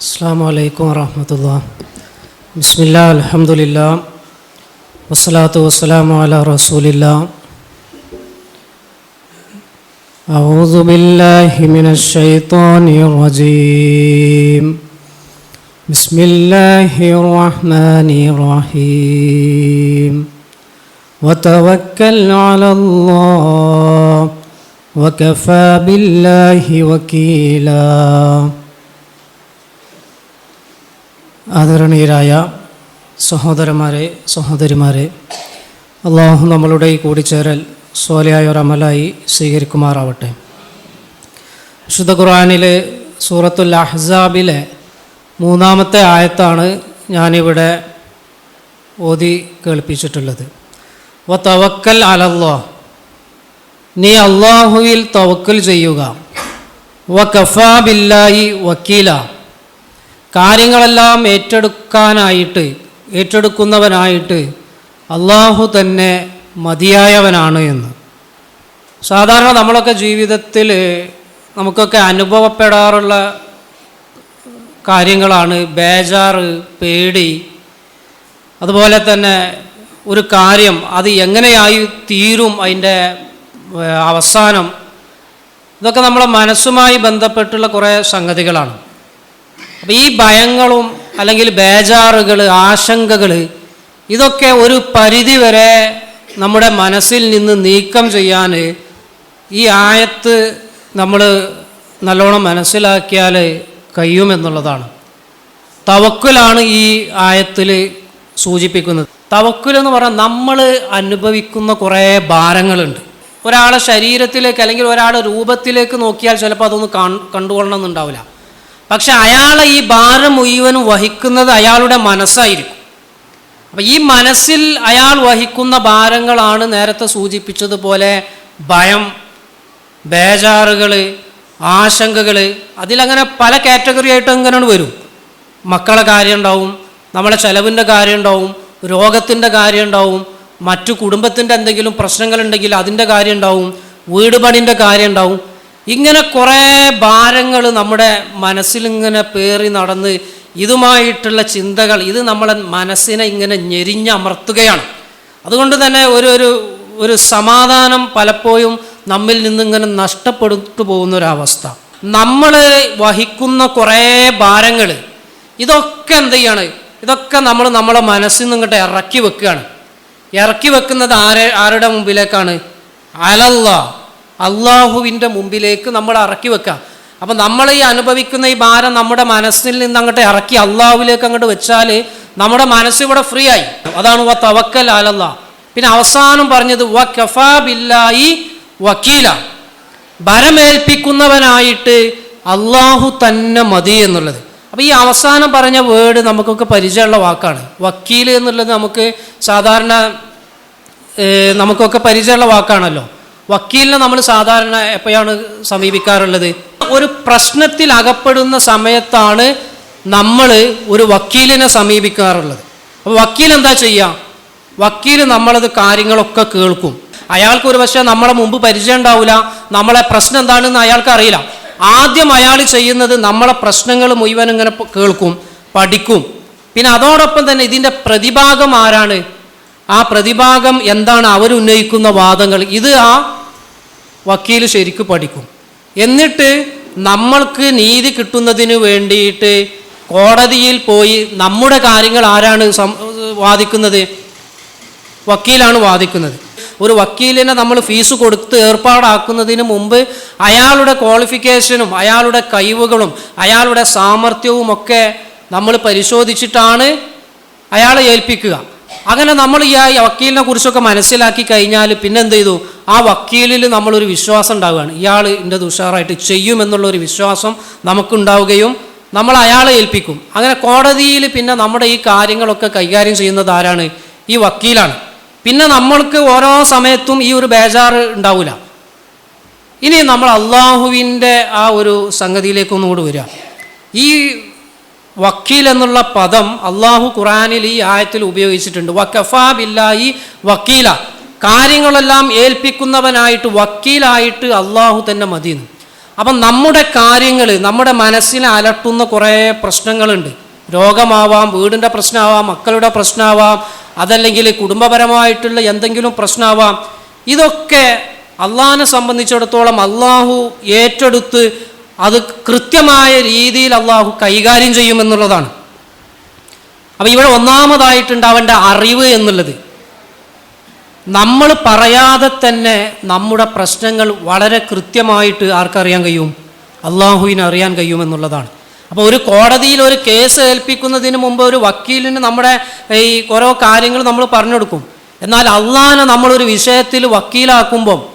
അസ്സാം വലൈക്കും വറഹമത്തുള്ള ബിസ്മില്ലാ അലഹമുല്ല വസ്സലാത്തു വസ്സലാമു അല റസൂലില്ല أعوذ بالله من الشيطان الرجيم بسم الله الرحمن الرحيم وتوكل على الله وكفى بالله وكيلا ആദരണീയരായ സഹോദരന്മാരെ സഹോദരിമാരെ അള്ളാഹു നമ്മളുടെ ഈ കൂടിച്ചേരൽ സോലയായ ഒരു അമലായി സ്വീകരിക്കുമാറാവട്ടെ. വിശുദ്ധ ഖുർആാനിലെ സൂറത്തുൽ അഹ്സാബിലെ മൂന്നാമത്തെ ആയത്താണ് ഞാനിവിടെ ഓതി കേൾപ്പിച്ചിട്ടുള്ളത്. വ തവക്കൽ അലല്ലോ നീ അള്ളാഹുവിൽ തവക്കൽ ചെയ്യുക. വ കഫാബില്ലായി വക്കീല. കാര്യങ്ങളെല്ലാം ഏറ്റെടുക്കാനായിട്ട് ഏറ്റെടുക്കുന്നവനായിട്ട് അള്ളാഹു തന്നെ മതിയായവനാണ് എന്ന്. സാധാരണ നമ്മളൊക്കെ ജീവിതത്തിൽ നമുക്കൊക്കെ അനുഭവപ്പെടാറുള്ള കാര്യങ്ങളാണ് ബേജാറ് പേടി അതുപോലെ തന്നെ ഒരു കാര്യം അത് എങ്ങനെയായി തീരും അതിന്റെ അവസാനം. ഇതൊക്കെ നമ്മളെ മനസ്സുമായി ബന്ധപ്പെട്ടുള്ള കുറേ സംഗതികളാണ്. അപ്പം ഈ ഭയങ്ങളും അല്ലെങ്കിൽ ബേജാറുകൾ ആശങ്കകൾ ഇതൊക്കെ ഒരു പരിധി വരെ നമ്മുടെ മനസ്സിൽ നിന്ന് നീക്കം ചെയ്യാൻ ഈ ആയത്ത് നമ്മൾ നല്ലോണം മനസ്സിലാക്കിയാൽ കഴിയുമെന്നുള്ളതാണ്. തവക്കുലാണ് ഈ ആയത്തിൽ സൂചിപ്പിക്കുന്നത്. തവക്കുൽ എന്ന് പറഞ്ഞാൽ നമ്മൾ അനുഭവിക്കുന്ന കുറേ ഭാരങ്ങളുണ്ട്. ഒരാളെ ശരീരത്തിലേക്ക് അല്ലെങ്കിൽ ഒരാളുടെ രൂപത്തിലേക്ക് നോക്കിയാൽ ചിലപ്പോൾ അതൊന്നും കണ്ടുകൊള്ളണം കണ്ടുകൊള്ളണമെന്നുണ്ടാവില്ല പക്ഷെ അയാളെ ഈ ഭാരം മുഴുവനും വഹിക്കുന്നത് അയാളുടെ മനസ്സായിരിക്കും. അപ്പം ഈ മനസ്സിൽ അയാൾ വഹിക്കുന്ന ഭാരങ്ങളാണ് നേരത്തെ സൂചിപ്പിച്ചതുപോലെ ഭയം ബേജാറുകൾ ആശങ്കകൾ അതിലങ്ങനെ പല കാറ്റഗറി ആയിട്ട് അങ്ങനെ വരും. മക്കളെ കാര്യം ഉണ്ടാവും നമ്മളെ ചെലവിന്റെ കാര്യം ഉണ്ടാവും രോഗത്തിന്റെ കാര്യം ഉണ്ടാവും മറ്റു കുടുംബത്തിന്റെ എന്തെങ്കിലും പ്രശ്നങ്ങളുണ്ടെങ്കിൽ അതിന്റെ കാര്യം ഉണ്ടാവും വീട് പണിന്റെ കാര്യം ഉണ്ടാവും. ഇങ്ങനെ കുറേ ഭാരങ്ങൾ നമ്മുടെ മനസ്സിലിങ്ങനെ പേറി നടന്ന് ഇതുമായിട്ടുള്ള ചിന്തകൾ ഇത് നമ്മളെ മനസ്സിനെ ഇങ്ങനെ ഞെരിഞ്ഞമർത്തുകയാണ്. അതുകൊണ്ട് തന്നെ ഒരു ഒരു ഒരു സമാധാനം പലപ്പോഴും നമ്മിൽ നിന്നിങ്ങനെ നഷ്ടപ്പെട്ടു പോകുന്ന ഒരവസ്ഥ നമ്മൾ വഹിക്കുന്ന കുറേ ഭാരങ്ങൾ ഇതൊക്കെ എന്ത് ചെയ്യാണ്? ഇതൊക്കെ നമ്മൾ നമ്മളെ മനസ്സിൽ നിന്നിങ്ങോട്ട് ഇറക്കി വെക്കുകയാണ്. ഇറക്കി വെക്കുന്നത് ആരെ ആരുടെ മുമ്പിലേക്കാണ്? അലല്ല അള്ളാഹുവിന്റെ മുമ്പിലേക്ക് നമ്മൾ ഇറക്കി വെക്കുക അപ്പം നമ്മൾ ഈ അനുഭവിക്കുന്ന ഈ ഭാരം നമ്മുടെ മനസ്സിൽ നിന്ന് അങ്ങോട്ട് ഇറക്കി അള്ളാഹുവിലേക്ക് അങ്ങോട്ട് വെച്ചാൽ നമ്മുടെ മനസ്സ് ഇവിടെ ഫ്രീ ആയി. അതാണ് വ തവക്കൽ അലല്ല. പിന്നെ അവസാനം പറഞ്ഞത് വ കഫാ ബില്ലായി വക്കീല. ഭരമേൽപ്പിക്കുന്നവനായിട്ട് അള്ളാഹു തന്നെ മതി എന്നുള്ളത്. അപ്പോൾ ഈ അവസാനം പറഞ്ഞ വേർഡ് നമുക്കൊക്കെ പരിചയമുള്ള വാക്കാണ്. വക്കീൽ എന്നുള്ളത് നമുക്ക് സാധാരണ നമുക്കൊക്കെ പരിചയമുള്ള വാക്കാണല്ലോ. വക്കീലിനെ നമ്മൾ സാധാരണ എപ്പോഴാണ് സമീപിക്കാറുള്ളത്? ഒരു പ്രശ്നത്തിൽ അകപ്പെടുന്ന സമയത്താണ് നമ്മൾ ഒരു വക്കീലിനെ സമീപിക്കാറുള്ളത്. അപ്പോൾ വക്കീൽ എന്താ ചെയ്യുക വക്കീൽ നമ്മളത് കാര്യങ്ങളൊക്കെ കേൾക്കും. അയാൾക്ക് ഒരു പക്ഷേ നമ്മളെ മുമ്പ് പരിചയം ഉണ്ടാവില്ല നമ്മളെ പ്രശ്നം എന്താണെന്ന് അയാൾക്ക് അറിയില്ല. ആദ്യം അയാൾ ചെയ്യുന്നത് നമ്മളെ പ്രശ്നങ്ങൾ മുഴുവൻ ഇങ്ങനെ കേൾക്കും പഠിക്കും. പിന്നെ അതോടൊപ്പം തന്നെ ഇതിന്റെ പ്രതിഭാഗം ആരാണ്? ആ പ്രതിഭാഗം എന്താണ് അവരുന്നയിക്കുന്ന വാദങ്ങൾ? ഇത് ആ വക്കീൽ ശരിക്ക് പഠിക്കും. എന്നിട്ട് നമ്മൾക്ക് നീതി കിട്ടുന്നതിന് വേണ്ടിയിട്ട് കോടതിയിൽ പോയി നമ്മുടെ കാര്യങ്ങൾ ആരാണ് വാദിക്കുന്നത്? വക്കീലാണ് വാദിക്കുന്നത്. ഒരു വക്കീലിനെ നമ്മൾ ഫീസ് കൊടുത്ത് ഏർപ്പാടാക്കുന്നതിന് മുമ്പ് അയാളുടെ ക്വാളിഫിക്കേഷനും അയാളുടെ കഴിവുകളും അയാളുടെ സാമർഥ്യവും ഒക്കെ നമ്മൾ പരിശോധിച്ചിട്ടാണ് അയാളെ ഏൽപ്പിക്കുക. അങ്ങനെ നമ്മൾ ഈ ആ വക്കീലിനെ കുറിച്ചൊക്കെ മനസ്സിലാക്കി കഴിഞ്ഞാൽ പിന്നെ എന്ത് ചെയ്തു? ആ വക്കീലിൽ നമ്മളൊരു വിശ്വാസം ഉണ്ടാവുകയാണ്. ഇയാൾ എന്റെ ഉഷാറായിട്ട് ചെയ്യുമെന്നുള്ള ഒരു വിശ്വാസം നമുക്കുണ്ടാവുകയും നമ്മൾ അയാളെ ഏൽപ്പിക്കും. അങ്ങനെ കോടതിയിൽ പിന്നെ നമ്മുടെ ഈ കാര്യങ്ങളൊക്കെ കൈകാര്യം ചെയ്യുന്നത് ആരാണ്? ഈ വക്കീലാണ്. പിന്നെ നമ്മൾക്ക് ഓരോ സമയത്തും ഈ ഒരു ബേജാറ് ഉണ്ടാവില്ല ഇനി നമ്മൾ അള്ളാഹുവിന്റെ ആ ഒരു സംഗതിയിലേക്കൊന്നുകൂടി വരിക. ഈ വക്കീൽ എന്നുള്ള പദം അള്ളാഹു ഖുറാനിൽ ഈ ആയത്തിൽ ഉപയോഗിച്ചിട്ടുണ്ട്. വക്കഫാ ബില്ലാഹി വക്കീല. കാര്യങ്ങളെല്ലാം ഏൽപ്പിക്കുന്നവനായിട്ട് വക്കീലായിട്ട് അള്ളാഹു തന്നെ മതിയെന്ന്. അപ്പം നമ്മുടെ കാര്യങ്ങൾ നമ്മുടെ മനസ്സിനെ അലട്ടുന്ന കുറേ പ്രശ്നങ്ങളുണ്ട്. രോഗമാവാം വീടിന്റെ പ്രശ്നമാവാം മക്കളുടെ പ്രശ്നമാവാം അതല്ലെങ്കിൽ കുടുംബപരമായിട്ടുള്ള എന്തെങ്കിലും പ്രശ്നമാവാം. ഇതൊക്കെ അള്ളാഹിനെ സംബന്ധിച്ചിടത്തോളം അള്ളാഹു ഏറ്റെടുത്ത് അത് കൃത്യമായ രീതിയിൽ അള്ളാഹു കൈകാര്യം ചെയ്യുമെന്നുള്ളതാണ് അപ്പം ഇവിടെ ഒന്നാമതായിട്ടുണ്ടാവേണ്ട അറിവ് എന്നുള്ളത്. നമ്മൾ പറയാതെ തന്നെ നമ്മുടെ പ്രശ്നങ്ങൾ വളരെ കൃത്യമായിട്ട് ആർക്കറിയാൻ കഴിയും? അള്ളാഹുവിന് അറിയാൻ കഴിയുമെന്നുള്ളതാണ് അപ്പോൾ ഒരു കോടതിയിൽ ഒരു കേസ് ഏൽപ്പിക്കുന്നതിന് മുമ്പ് ഒരു വക്കീലിന് നമ്മുടെ ഈ ഓരോ കാര്യങ്ങൾ നമ്മൾ പറഞ്ഞു കൊടുക്കും. എന്നാൽ അള്ളാഹിനെ നമ്മളൊരു വിഷയത്തിൽ വക്കീലാക്കുമ്പം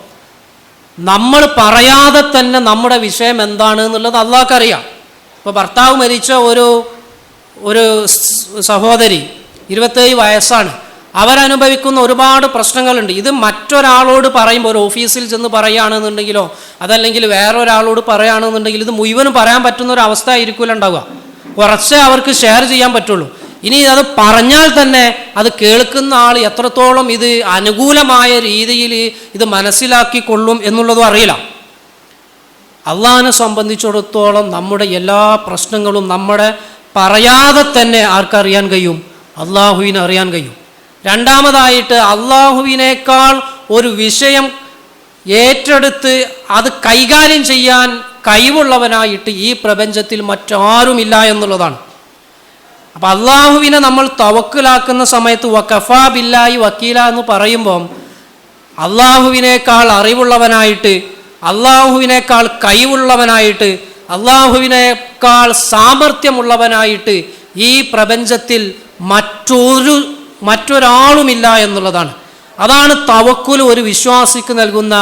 നമ്മൾ പറയാതെ തന്നെ നമ്മുടെ വിഷയം എന്താണ് എന്നുള്ളത് അള്ളാഹ്ക്കറിയാം. ഇപ്പോൾ ഭർത്താവ് മരിച്ച ഒരു ഒരു സഹോദരി ഇരുപത്തേഴ് വയസ്സാണ്. അവരനുഭവിക്കുന്ന ഒരുപാട് പ്രശ്നങ്ങളുണ്ട്. ഇത് മറ്റൊരാളോട് പറയുമ്പോൾ ഒരു ഓഫീസിൽ ചെന്ന് പറയുകയാണെന്നുണ്ടെങ്കിലോ അതല്ലെങ്കിൽ വേറൊരാളോട് പറയുകയാണെന്നുണ്ടെങ്കിൽ ഇത് മുഴുവനും പറയാൻ പറ്റുന്ന ഒരു അവസ്ഥ ആയിരിക്കില്ല ഉണ്ടാവുക. കുറച്ചേ അവർക്ക് ഷെയർ ചെയ്യാൻ പറ്റുള്ളൂ. ഇനി അത് പറഞ്ഞാൽ തന്നെ അത് കേൾക്കുന്ന ആൾ എത്രത്തോളം ഇത് അനുകൂലമായ രീതിയിൽ ഇത് മനസ്സിലാക്കിക്കൊള്ളും എന്നുള്ളതും അറിയില്ല. അള്ളാഹിനെ സംബന്ധിച്ചിടത്തോളം നമ്മുടെ എല്ലാ പ്രശ്നങ്ങളും നമ്മുടെ പറയാതെ തന്നെ ആർക്കറിയാൻ കഴിയും? അള്ളാഹുവിനെ അറിയാൻ കഴിയും. രണ്ടാമതായിട്ട് അള്ളാഹുവിനേക്കാൾ ഒരു വിഷയം ഏറ്റെടുത്ത് അത് കൈകാര്യം ചെയ്യാൻ കഴിവുള്ളവനായിട്ട് ഈ പ്രപഞ്ചത്തിൽ മറ്റാരുമില്ല എന്നുള്ളതാണ്. അപ്പം അള്ളാഹുവിനെ നമ്മൾ തവക്കിലാക്കുന്ന സമയത്ത് വക്കഫാ ബില്ലായി വക്കീല എന്ന് പറയുമ്പം അള്ളാഹുവിനേക്കാൾ അറിവുള്ളവനായിട്ട് അള്ളാഹുവിനേക്കാൾ കഴിവുള്ളവനായിട്ട് അള്ളാഹുവിനേക്കാൾ സാമർഥ്യമുള്ളവനായിട്ട് ഈ പ്രപഞ്ചത്തിൽ മറ്റൊരു മറ്റൊരാളുമില്ല എന്നുള്ളതാണ്. അതാണ് തവക്കുൽ ഒരു വിശ്വാസിക്ക് നൽകുന്ന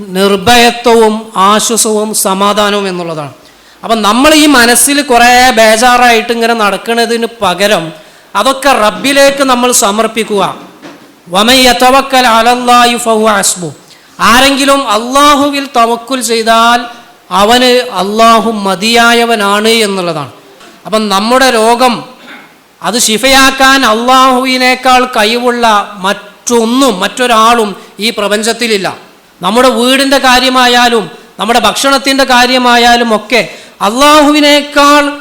നിർഭയത്വവും ആശ്വാസവും സമാധാനവും എന്നുള്ളതാണ്. അപ്പം നമ്മൾ ഈ മനസ്സിൽ കുറേ ബേജാറായിട്ട് ഇങ്ങനെ നടക്കുന്നതിന് പകരം അതൊക്കെ റബ്ബിലേക്ക് നമ്മൾ സമർപ്പിക്കുക. ഫഹു അസ്ബു. ആരെങ്കിലും അള്ളാഹുവിൽ തവക്കുൽ ചെയ്താൽ അവന് അള്ളാഹു മതിയായവനാണ് എന്നുള്ളതാണ്. അപ്പം നമ്മുടെ രോഗം അത് ശിഫയാക്കാൻ അള്ളാഹുവിനേക്കാൾ കഴിവുള്ള മറ്റൊന്നും മറ്റൊരാളും ഈ പ്രപഞ്ചത്തിലില്ല. നമ്മുടെ വീടിന്റെ കാര്യമായാലും നമ്മുടെ ഭക്ഷണത്തിന്റെ കാര്യമായാലും ഒക്കെ അള്ളാഹുവിനേക്കാൾ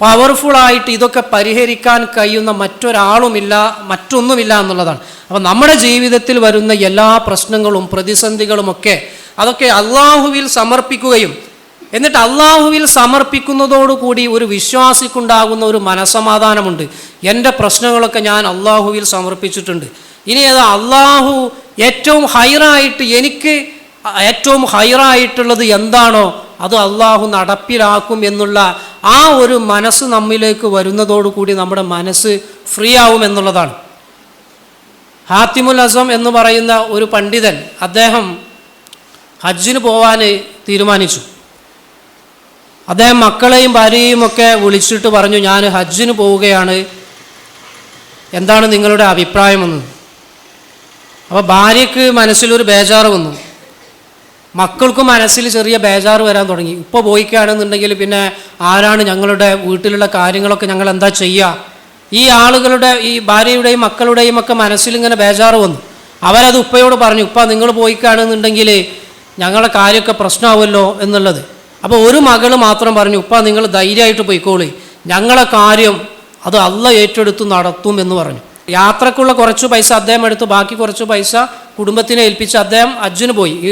പവർഫുള്ളായിട്ട് ഇതൊക്കെ പരിഹരിക്കാൻ കഴിയുന്ന മറ്റൊരാളുമില്ല മറ്റൊന്നുമില്ല എന്നുള്ളതാണ്. അപ്പം നമ്മുടെ ജീവിതത്തിൽ വരുന്ന എല്ലാ പ്രശ്നങ്ങളും പ്രതിസന്ധികളുമൊക്കെ അതൊക്കെ അള്ളാഹുവിൽ സമർപ്പിക്കുകയും എന്നിട്ട് അള്ളാഹുവിൽ സമർപ്പിക്കുന്നതോടുകൂടി ഒരു വിശ്വാസിക്കുണ്ടാകുന്ന ഒരു മനസമാധാനമുണ്ട്. എന്റെ പ്രശ്നങ്ങളൊക്കെ ഞാൻ അള്ളാഹുവിൽ സമർപ്പിച്ചിട്ടുണ്ട്. ഇനി അത് അള്ളാഹു ഏറ്റവും ഹൈറായിട്ട് എനിക്ക് ഏറ്റവും ഹൈറായിട്ടുള്ളത് എന്താണോ അത് അള്ളാഹു നടപ്പിലാക്കും എന്നുള്ള ആ ഒരു മനസ്സ് നമ്മിലേക്ക് വരുന്നതോടുകൂടി നമ്മുടെ മനസ്സ് ഫ്രീ ആവും എന്നുള്ളതാണ്. ഹാത്തിമുൽ അസം എന്ന് പറയുന്ന ഒരു പണ്ഡിതൻ അദ്ദേഹം ഹജ്ജിന് പോവാൻ തീരുമാനിച്ചു. അദ്ദേഹം മക്കളെയും ഭാര്യയും ഒക്കെ വിളിച്ചിട്ട് പറഞ്ഞു ഞാൻ ഹജ്ജിന് പോവുകയാണ്. എന്താണ് നിങ്ങളുടെ അഭിപ്രായമെന്ന് അപ്പോൾ ഭാര്യയ്ക്ക് മനസ്സിലൊരു ബേജാറ് വന്നു. മക്കൾക്കും മനസ്സിൽ ചെറിയ ബേജാറ് വരാൻ തുടങ്ങി. ഇപ്പോൾ പോയിക്കുകയാണെന്നുണ്ടെങ്കിൽ പിന്നെ ആരാണ് ഞങ്ങളുടെ വീട്ടിലുള്ള കാര്യങ്ങളൊക്കെ ഞങ്ങൾ എന്താ ചെയ്യുക ഈ ആളുകളുടെ ഈ ഭാര്യയുടെയും മക്കളുടെയും ഒക്കെ മനസ്സിൽ ഇങ്ങനെ ബേജാറ് വന്നു. അവരത് ഉപ്പയോട് പറഞ്ഞു ഉപ്പ നിങ്ങൾ പോയിക്കുകയാണെന്നുണ്ടെങ്കിൽ ഞങ്ങളുടെ കാര്യമൊക്കെ പ്രശ്നമാവുമല്ലോ എന്നുള്ളത്. അപ്പോൾ ഒരു മകൾ മാത്രം പറഞ്ഞു ഉപ്പ നിങ്ങൾ ധൈര്യമായിട്ട് പോയിക്കോളി. ഞങ്ങളെ കാര്യം അത് അല്ല ഏറ്റെടുത്ത് നടത്തും എന്ന് പറഞ്ഞു. യാത്രക്കുള്ള കുറച്ച് പൈസ അദ്ദേഹം എടുത്ത്. ബാക്കി കുറച്ച് പൈസ കുടുംബത്തിനെ ഏൽപ്പിച്ച് അദ്ദേഹം അജ്ജുന് പോയി. ഈ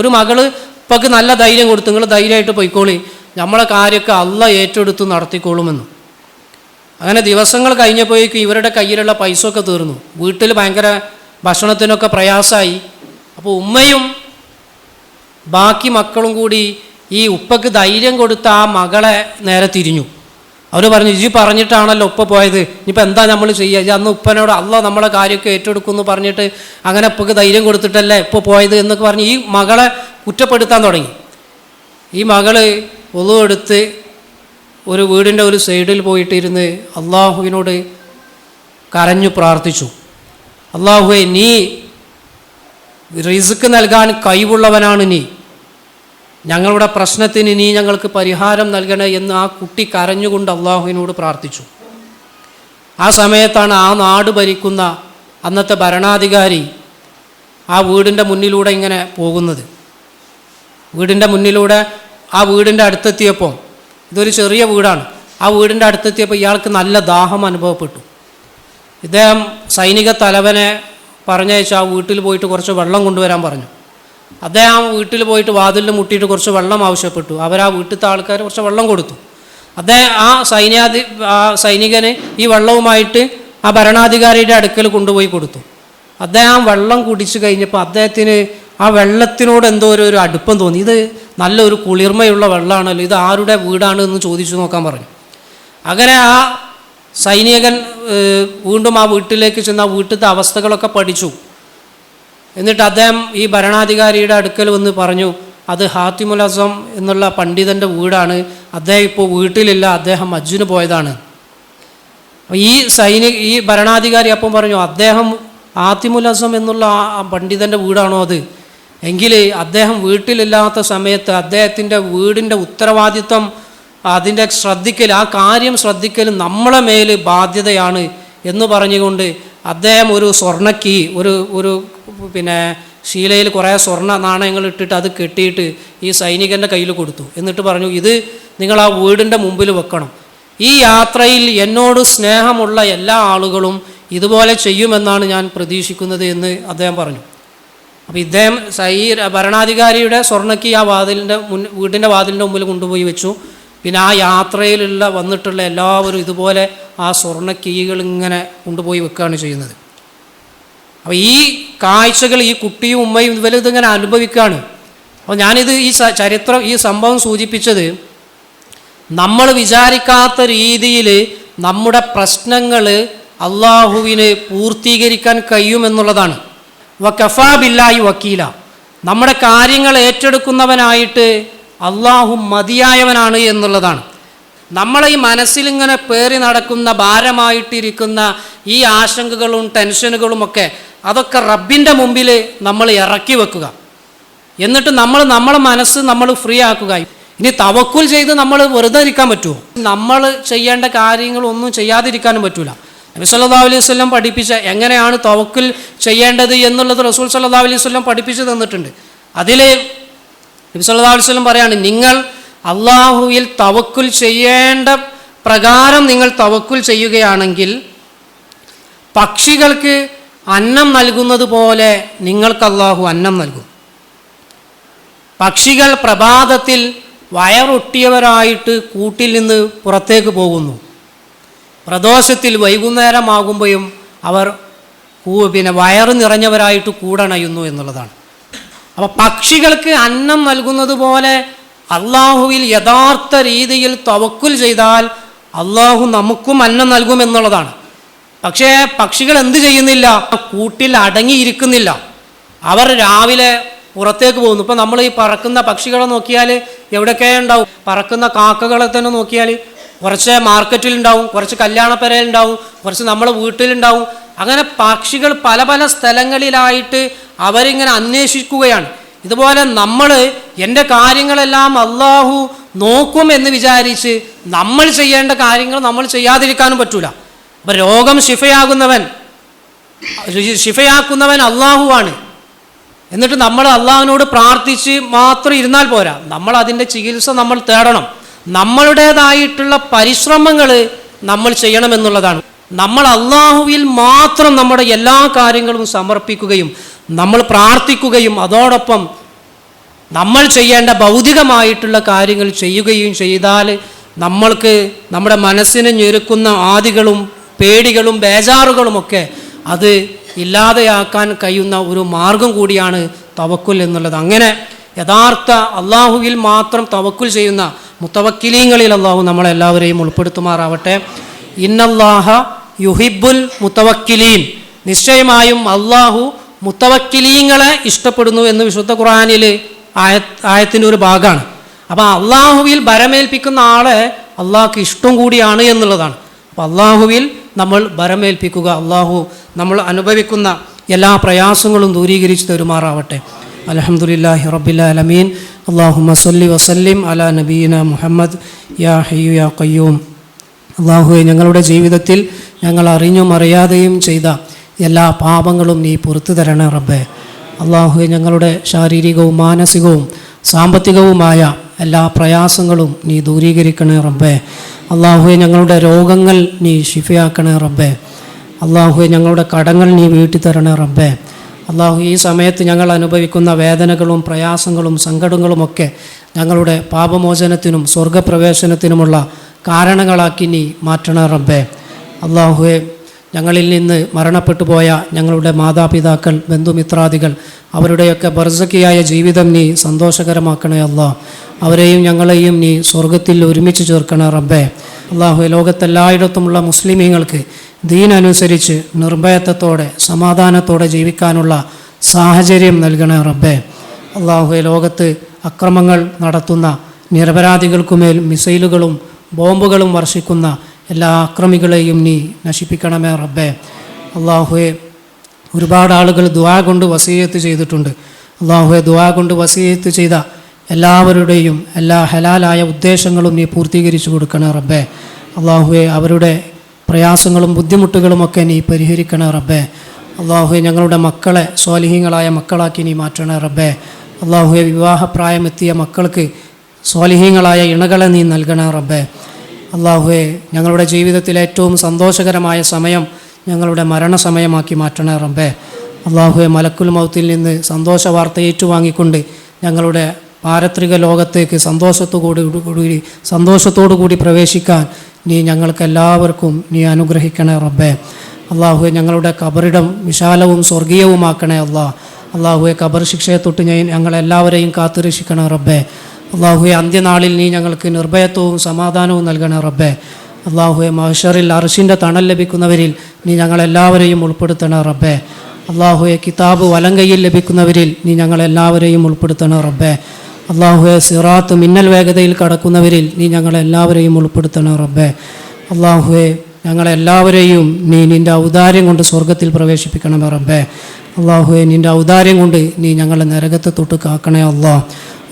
ഒരു മകൾ ഇപ്പൊക്ക് നല്ല ധൈര്യം കൊടുത്തു നിങ്ങൾ ധൈര്യമായിട്ട് പോയിക്കോളി. നമ്മളെ കാര്യമൊക്കെ അല്ല ഏറ്റെടുത്ത് നടത്തിക്കോളുമെന്ന്. അങ്ങനെ ദിവസങ്ങൾ കഴിഞ്ഞപ്പോഴേക്കും ഇവരുടെ കയ്യിലുള്ള പൈസ ഒക്കെ തീർന്നു. വീട്ടിൽ ഭയങ്കര ഭക്ഷണത്തിനൊക്കെ പ്രയാസമായി. അപ്പോൾ ഉമ്മയും ബാക്കി മക്കളും കൂടി ഈ ഉപ്പക്ക് ധൈര്യം കൊടുത്ത ആ മകളെ നേരെ തിരിഞ്ഞു. അവർ പറഞ്ഞു ഇജി പറഞ്ഞിട്ടാണല്ലോ ഉപ്പ പോയത്. ഇനിയിപ്പോൾ എന്താ നമ്മൾ ചെയ്യുക അന്ന് ഉപ്പനോട് അല്ല നമ്മളെ കാര്യമൊക്കെ ഏറ്റെടുക്കും എന്ന് പറഞ്ഞിട്ട് അങ്ങനെ ഉപ്പക്ക് ധൈര്യം കൊടുത്തിട്ടല്ലേ ഉപ്പ പോയത് എന്നൊക്കെ പറഞ്ഞ് ഈ മകളെ കുറ്റപ്പെടുത്താൻ തുടങ്ങി. ഈ മകൾ ഒതുവെടുത്ത് ഒരു വീടിന്റെ ഒരു സൈഡിൽ പോയിട്ടിരുന്ന് അള്ളാഹുവിനോട് കരഞ്ഞു പ്രാർത്ഥിച്ചു. അള്ളാഹുവെ നീ റിസ്ക് നൽകാൻ കഴിവുള്ളവനാണ് നീ. ഞങ്ങളുടെ പ്രശ്നത്തിന് ഇനി ഞങ്ങൾക്ക് പരിഹാരം നൽകണേ എന്ന് ആ കുട്ടി കരഞ്ഞുകൊണ്ട് അള്ളാഹുവിനോട് പ്രാർത്ഥിച്ചു. ആ സമയത്താണ് ആ നാട് ഭരിക്കുന്ന അന്നത്തെ ഭരണാധികാരി ആ വീടിന്റെ മുന്നിലൂടെ ഇങ്ങനെ പോകുന്നത്. വീടിന്റെ മുന്നിലൂടെ ആ വീടിന്റെ അടുത്തെത്തിയപ്പോൾ ഇതൊരു ചെറിയ വീടാണ്. ആ വീടിന്റെ അടുത്തെത്തിയപ്പോൾ ഇയാൾക്ക് നല്ല ദാഹം അനുഭവപ്പെട്ടു. ഇദ്ദേഹം സൈനിക തലവനെ പറഞ്ഞയച്ച് ആ വീട്ടിൽ പോയിട്ട് കുറച്ച് വെള്ളം കൊണ്ടുവരാൻ പറഞ്ഞു. അദ്ദേഹം വീട്ടിൽ പോയിട്ട് വാതിലിൽ മുട്ടിയിട്ട് കുറച്ച് വെള്ളം ആവശ്യപ്പെട്ടു. അവർ ആ വീട്ടിലത്തെ ആൾക്കാർ കുറച്ച് വെള്ളം കൊടുത്തു. അദ്ദേഹം ആ സൈന്യാധി ആ സൈനികന് ഈ വെള്ളവുമായിട്ട് ആ ഭരണാധികാരിയുടെ അടുക്കൽ കൊണ്ടുപോയി കൊടുത്തു. അദ്ദേഹം വെള്ളം കുടിച്ചു കഴിഞ്ഞപ്പോൾ അദ്ദേഹത്തിന് ആ വെള്ളത്തിനോട് എന്തോ ഒരു ഒരു അടുപ്പം തോന്നി. ഇത് നല്ലൊരു കുളിർമയുള്ള വെള്ളമാണല്ലോ. ഇത് ആരുടെ വീടാണ് എന്ന് ചോദിച്ചു നോക്കാൻ പറഞ്ഞു. അങ്ങനെ ആ സൈനികൻ വീണ്ടും ആ വീട്ടിലേക്ക് ചെന്ന് ആ വീട്ടിലത്തെ അവസ്ഥകളൊക്കെ പഠിച്ചു. എന്നിട്ട് അദ്ദേഹം ഈ ഭരണാധികാരിയുടെ അടുക്കൽ വന്ന് പറഞ്ഞു അത് ഹാത്തിമുൽ അസം എന്നുള്ള പണ്ഡിതന്റെ വീടാണ്. അദ്ദേഹം ഇപ്പോൾ വീട്ടിലില്ല അദ്ദേഹം അജ്ജുന് പോയതാണ്. ഈ സൈനിക ഈ ഭരണാധികാരി അപ്പം പറഞ്ഞു അദ്ദേഹം ആത്തിമുൽ അസം എന്നുള്ള ആ പണ്ഡിതന്റെ വീടാണോ അത്? എങ്കിൽ അദ്ദേഹം വീട്ടിലില്ലാത്ത സമയത്ത് അദ്ദേഹത്തിന്റെ വീടിന്റെ ഉത്തരവാദിത്വം അതിന്റെ ശ്രദ്ധിക്കൽ ആ കാര്യം ശ്രദ്ധിക്കൽ നമ്മളെ മേൽ ബാധ്യതയാണ്. എന്ന് പറഞ്ഞുകൊണ്ട് അദ്ദേഹം ഒരു സ്വർണക്കീ ഒരു ഒരു പിന്നെ ശീലയിൽ കുറേ സ്വർണ നാണയങ്ങൾ ഇട്ടിട്ട് അത് കെട്ടിയിട്ട് ഈ സൈനികന്റെ കയ്യിൽ കൊടുത്തു. എന്നിട്ട് പറഞ്ഞു ഇത് നിങ്ങൾ ആ വീടിന്റെ മുമ്പിൽ വെക്കണം. ഈ യാത്രയിൽ എന്നോട് സ്നേഹമുള്ള എല്ലാ ആളുകളും ഇതുപോലെ ചെയ്യുമെന്നാണ് ഞാൻ പ്രതീക്ഷിക്കുന്നത് എന്ന് അദ്ദേഹം പറഞ്ഞു. അപ്പോൾ ഇദ്ദേഹം സൈ ഭരണാധികാരിയുടെ സ്വർണക്കി ആ വാതിലിന്റെ മുൻ വീടിന്റെ വാതിലിന്റെ മുമ്പിൽ കൊണ്ടുപോയി വെച്ചു. പിന്നെ ആ യാത്രയിലുള്ള വന്നിട്ടുള്ള എല്ലാവരും ഇതുപോലെ ആ സ്വർണ കീകൾ ഇങ്ങനെ കൊണ്ടുപോയി വെക്കുകയാണ് ചെയ്യുന്നത്. അപ്പോൾ ഈ കാഴ്ചകൾ ഈ കുട്ടിയും ഉമ്മയും ഇവരും ഇതിങ്ങനെ അനുഭവിക്കുകയാണ്. അപ്പോൾ ഞാനിത് ഈ ചരിത്രം ഈ സംഭവം സൂചിപ്പിച്ചത് നമ്മൾ വിചാരിക്കാത്ത രീതിയിൽ നമ്മുടെ പ്രശ്നങ്ങൾ അള്ളാഹുവിന് പൂർത്തീകരിക്കാൻ കഴിയുമെന്നുള്ളതാണ് വ കഫാ ബില്ലായി വക്കീല. നമ്മുടെ കാര്യങ്ങൾ ഏറ്റെടുക്കുന്നവനായിട്ട് അള്ളാഹു മതിയായവനാണ് എന്നുള്ളതാണ്. നമ്മളെ ഈ മനസ്സിലിങ്ങനെ പേറി നടക്കുന്ന ഭാരമായിട്ടിരിക്കുന്ന ഈ ആശങ്കകളും ടെൻഷനുകളും ഒക്കെ അതൊക്കെ റബ്ബിന്റെ മുമ്പിൽ നമ്മൾ ഇറക്കി വെക്കുക. എന്നിട്ട് നമ്മൾ നമ്മളെ മനസ്സ് നമ്മൾ ഫ്രീ ആക്കുക. ഇനി തവക്കുൽ ചെയ്ത് നമ്മൾ വെറുതെ ഇരിക്കാൻ പറ്റുമോ? നമ്മൾ ചെയ്യേണ്ട കാര്യങ്ങളൊന്നും ചെയ്യാതിരിക്കാനും പറ്റൂല. നബി സല്ലാ അലൈഹി വസല്ലം പഠിപ്പിച്ച എങ്ങനെയാണ് തവക്കുൽ ചെയ്യേണ്ടത് എന്നുള്ളത് റസൂൽ സല്ലാ അലൈഹി വസല്ലം പഠിപ്പിച്ചു തന്നിട്ടുണ്ട്. അതിൽ നബി സല്ലല്ലാഹു അലൈഹി വസല്ലം പറയാണ് നിങ്ങൾ അള്ളാഹുവിൽ തവക്കുൽ ചെയ്യേണ്ട പ്രകാരം നിങ്ങൾ തവക്കുൽ ചെയ്യുകയാണെങ്കിൽ പക്ഷികൾക്ക് അന്നം നൽകുന്നത് പോലെ നിങ്ങൾക്ക് അള്ളാഹു അന്നം നൽകും. പക്ഷികൾ പ്രഭാതത്തിൽ വയറൊട്ടിയവരായിട്ട് കൂട്ടിൽ നിന്ന് പുറത്തേക്ക് പോകുന്നു. പ്രദോഷത്തിൽ വൈകുന്നേരമാകുമ്പോഴും അവർ പിന്നെ വയറ് നിറഞ്ഞവരായിട്ട് കൂടണയുന്നു എന്നുള്ളതാണ്. അപ്പോൾ പക്ഷികൾക്ക് അന്നം നൽകുന്നത് പോലെ അള്ളാഹുവിൽ യഥാർത്ഥ രീതിയിൽ തവക്കുൽ ചെയ്താൽ അള്ളാഹു നമുക്കും അന്നം നൽകുമെന്നുള്ളതാണ് പക്ഷേ പക്ഷികൾ എന്ത് ചെയ്യുന്നില്ല? കൂട്ടിൽ അടങ്ങിയിരിക്കുന്നില്ല. അവർ രാവിലെ പുറത്തേക്ക് പോകുന്നു. ഇപ്പം നമ്മൾ ഈ പറക്കുന്ന പക്ഷികളെ നോക്കിയാൽ എവിടെയൊക്കെ ഉണ്ടാവും? പറക്കുന്ന കാക്കകളെ തന്നെ നോക്കിയാൽ കുറച്ച് മാർക്കറ്റിലുണ്ടാവും കുറച്ച് കല്യാണപ്പരയിലുണ്ടാവും കുറച്ച് നമ്മളെ വീട്ടിലുണ്ടാവും അങ്ങനെ പക്ഷികൾ പല പല സ്ഥലങ്ങളിലായിട്ട് അവരിങ്ങനെ അന്വേഷിക്കുകയാണ്. ഇതുപോലെ നമ്മൾ എന്റെ കാര്യങ്ങളെല്ലാം അള്ളാഹു നോക്കും എന്ന് വിചാരിച്ച് നമ്മൾ ചെയ്യേണ്ട കാര്യങ്ങൾ നമ്മൾ ചെയ്യാതിരിക്കാനും പറ്റൂല. അപ്പം രോഗം ശിഫയാകുന്നവൻ ശിഫയാക്കുന്നവൻ അള്ളാഹുവാണ് എന്നിട്ട് നമ്മൾ അള്ളാഹുവിനോട് പ്രാർത്ഥിച്ച് മാത്രം ഇരുന്നാൽ പോരാ. നമ്മൾ അതിന്റെ ചികിത്സ നമ്മൾ തേടണം. നമ്മളുടേതായിട്ടുള്ള പരിശ്രമങ്ങൾ നമ്മൾ ചെയ്യണമെന്നുള്ളതാണ് നമ്മൾ അള്ളാഹുവിൽ മാത്രം നമ്മുടെ എല്ലാ കാര്യങ്ങളും സമർപ്പിക്കുകയും നമ്മൾ പ്രാർത്ഥിക്കുകയും അതോടൊപ്പം നമ്മൾ ചെയ്യേണ്ട ഭൗതികമായിട്ടുള്ള കാര്യങ്ങൾ ചെയ്യുകയും ചെയ്താൽ നമ്മൾക്ക് നമ്മുടെ മനസ്സിനെ ഞെരുക്കുന്ന ആദികളും പേടികളും ബേജാറുകളുമൊക്കെ അത് ഇല്ലാതെയാക്കാൻ കഴിയുന്ന ഒരു മാർഗം കൂടിയാണ് തവക്കുൽ എന്നുള്ളത്. അങ്ങനെ യഥാർത്ഥ അള്ളാഹുവിൽ മാത്രം തവക്കുൽ ചെയ്യുന്ന മുത്തവക്കിലീങ്ങളിൽ അള്ളാഹു നമ്മളെല്ലാവരെയും ഉൾപ്പെടുത്തുമാറാവട്ടെ. ഇന്നല്ലാഹ യുഹിബുൽ മുത്തവക്കിലീൻ. നിശ്ചയമായും അള്ളാഹു മുത്തവക്കിലീങ്ങളെ ഇഷ്ടപ്പെടുന്നു എന്ന് വിശുദ്ധ ഖുറാനിൽ ആയ ആയത്തിന്റെ ഒരു ഭാഗമാണ്. അപ്പോൾ അള്ളാഹുവിൽ ഭരമേൽപ്പിക്കുന്ന ആളെ അള്ളാഹ്ക്ക് ഇഷ്ടം കൂടിയാണ് എന്നുള്ളതാണ്. അപ്പോൾ അള്ളാഹുവിൽ നമ്മൾ ഭരമേൽപ്പിക്കുക അള്ളാഹു നമ്മൾ അനുഭവിക്കുന്ന എല്ലാ പ്രയാസങ്ങളും ദൂരീകരിച്ച് തരുമാറാവട്ടെ. അലഹമുല്ലാഹി റബ്ബിലമീൻ അള്ളാഹു മസല്ലി വസല്ലിം അല നബീന മുഹമ്മദ്. യാ ഹയ്യു യാ കയ്യൂം അള്ളാഹുവെ ഞങ്ങളുടെ ജീവിതത്തിൽ ഞങ്ങൾ അറിഞ്ഞും അറിയാതെയും ചെയ്ത എല്ലാ പാപങ്ങളും നീ പുറത്തു തരണേ റബ്ബേ. അള്ളാഹുവെ ഞങ്ങളുടെ ശാരീരികവും മാനസികവും സാമ്പത്തികവുമായ എല്ലാ പ്രയാസങ്ങളും നീ ദൂരീകരിക്കണേ റബ്ബേ. അള്ളാഹുവെ ഞങ്ങളുടെ രോഗങ്ങൾ നീ ശിഫയാക്കണേ റബ്ബേ. അള്ളാഹുവെ ഞങ്ങളുടെ കടങ്ങൾ നീ വീട്ടി തരണേ റബ്ബേ. അള്ളാഹു ഈ സമയത്ത് ഞങ്ങൾ അനുഭവിക്കുന്ന വേദനകളും പ്രയാസങ്ങളും സങ്കടങ്ങളുമൊക്കെ ഞങ്ങളുടെ പാപമോചനത്തിനും സ്വർഗപ്രവേശനത്തിനുമുള്ള കാരണങ്ങളാക്കി നീ മാറ്റണ റബ്ബേ. അള്ളാഹുവെ ഞങ്ങളിൽ നിന്ന് മരണപ്പെട്ടു പോയ ഞങ്ങളുടെ മാതാപിതാക്കൾ ബന്ധുമിത്രാദികൾ അവരുടെയൊക്കെ ബർസക്കിയായ ജീവിതം നീ സന്തോഷകരമാക്കണേ അല്ലാ. അവരെയും ഞങ്ങളെയും നീ സ്വർഗത്തിൽ ഒരുമിച്ച് ചേർക്കണേ റബ്ബേ. അള്ളാഹു ലോകത്തെല്ലായിടത്തുമുള്ള മുസ്ലിമീങ്ങൾക്ക് ദീനനുസരിച്ച് നിർഭയത്വത്തോടെ സമാധാനത്തോടെ ജീവിക്കാനുള്ള സാഹചര്യം നൽകണേ റബ്ബേ. അള്ളാഹു ലോകത്ത് അക്രമങ്ങൾ നടത്തുന്ന നിരപരാധികൾക്കുമേൽ മിസൈലുകളും ബോംബുകളും വർഷിക്കുന്ന എല്ലാ അക്രമികളെയും നീ നശിപ്പിക്കണമേ റബ്ബേ. അള്ളാഹുവെ ഒരുപാട് ആളുകൾ ദുവാ കൊണ്ട് വസീയത്ത് ചെയ്തിട്ടുണ്ട്. അള്ളാഹുവെ ദുവാ കൊണ്ട് വസീയത്ത് ചെയ്ത എല്ലാവരുടെയും എല്ലാ ഹലാലായ ഉദ്ദേശങ്ങളും നീ പൂർത്തീകരിച്ചു കൊടുക്കണേ റബ്ബേ. അള്ളാഹുവെ അവരുടെ പ്രയാസങ്ങളും ബുദ്ധിമുട്ടുകളുമൊക്കെ നീ പരിഹരിക്കണേ റബ്ബേ. അള്ളാഹുവെ ഞങ്ങളുടെ മക്കളെ സ്വാലിഹീങ്ങളായ മക്കളാക്കി നീ മാറ്റണേ റബ്ബേ. അള്ളാഹുവെ വിവാഹപ്രായമെത്തിയ മക്കൾക്ക് സ്വാലിഹീങ്ങളായ ഇണകളെ നീ നൽകണേ റബ്ബേ. അള്ളാഹുവെ ഞങ്ങളുടെ ജീവിതത്തിലെ ഏറ്റവും സന്തോഷകരമായ സമയം ഞങ്ങളുടെ മരണസമയമാക്കി മാറ്റണേ റബ്ബേ. അള്ളാഹുവെ മലക്കുൽ മൗത്തിൽ നിന്ന് സന്തോഷ വാർത്ത ഏറ്റുവാങ്ങിക്കൊണ്ട് ഞങ്ങളുടെ പാരത്രിക ലോകത്തേക്ക് സന്തോഷത്തോടു കൂടി സന്തോഷത്തോടു കൂടി പ്രവേശിക്കാൻ നീ ഞങ്ങൾക്കെല്ലാവർക്കും നീ അനുഗ്രഹിക്കണേ റബ്ബേ. അള്ളാഹുവെ ഞങ്ങളുടെ കബറിടം വിശാലവും സ്വർഗീയവുമാക്കണേ അള്ളാഹ് അള്ളാഹുവെ കബർ ശിക്ഷയെ തൊട്ട് ഞാൻ ഞങ്ങളെല്ലാവരെയും കാത്തുരക്ഷിക്കണേ റബ്ബേ. അള്ളാഹുവെ അന്ത്യനാളിൽ നീ ഞങ്ങൾക്ക് നിർഭയത്വവും സമാധാനവും നൽകണേ റബ്ബേ. അള്ളാഹുയെ മഹഷറിൽ അർഷിന്റെ തണൽ ലഭിക്കുന്നവരിൽ നീ ഞങ്ങളെല്ലാവരെയും ഉൾപ്പെടുത്തണേ റബ്ബേ. അള്ളാഹുയെ കിതാബ് വലങ്കയിൽ ലഭിക്കുന്നവരിൽ നീ ഞങ്ങളെല്ലാവരെയും ഉൾപ്പെടുത്തണേ റബ്ബേ. അള്ളാഹുയെ സിറാത്ത് മിന്നൽ വേഗതയിൽ കടക്കുന്നവരിൽ നീ ഞങ്ങളെല്ലാവരെയും ഉൾപ്പെടുത്തണേ റബ്ബേ. അള്ളാഹുയെ ഞങ്ങളെല്ലാവരെയും നീ നിന്റെ ഔദാര്യം കൊണ്ട് സ്വർഗത്തിൽ പ്രവേശിപ്പിക്കണമേ റബ്ബേ. അള്ളാഹുയെ നിന്റെ ഔദാര്യം കൊണ്ട് നീ ഞങ്ങളെ നരകത്തെ തൊട്ട് കാക്കണേ അള്ളാഹ്.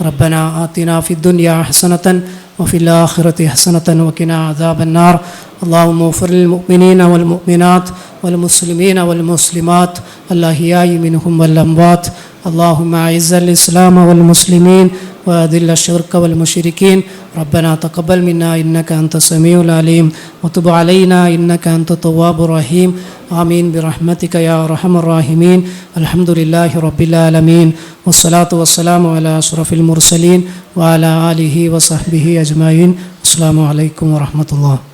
ربنا آتنا في الدنيا حسنة وفي الآخرة حسنة وقنا عذاب النار. اللهم اغفر للمؤمنين والمؤمنات والمسلمين والمسلمات الأحياء منهم والأموات. اللهم أعز الإسلام والمسلمين وأذل الشرك والمشركين. ربنا تقبل منا إنك أنت السميع العليم. وتب علينا إنك أنت التواب الرحيم. آمين. برحمتك يا أرحم الراحمين. الحمد لله رب العالمين. والصلاة والسلام على أشرف المرسلين وعلى آله وصحبه أجمعين. السلام عليكم ورحمة الله.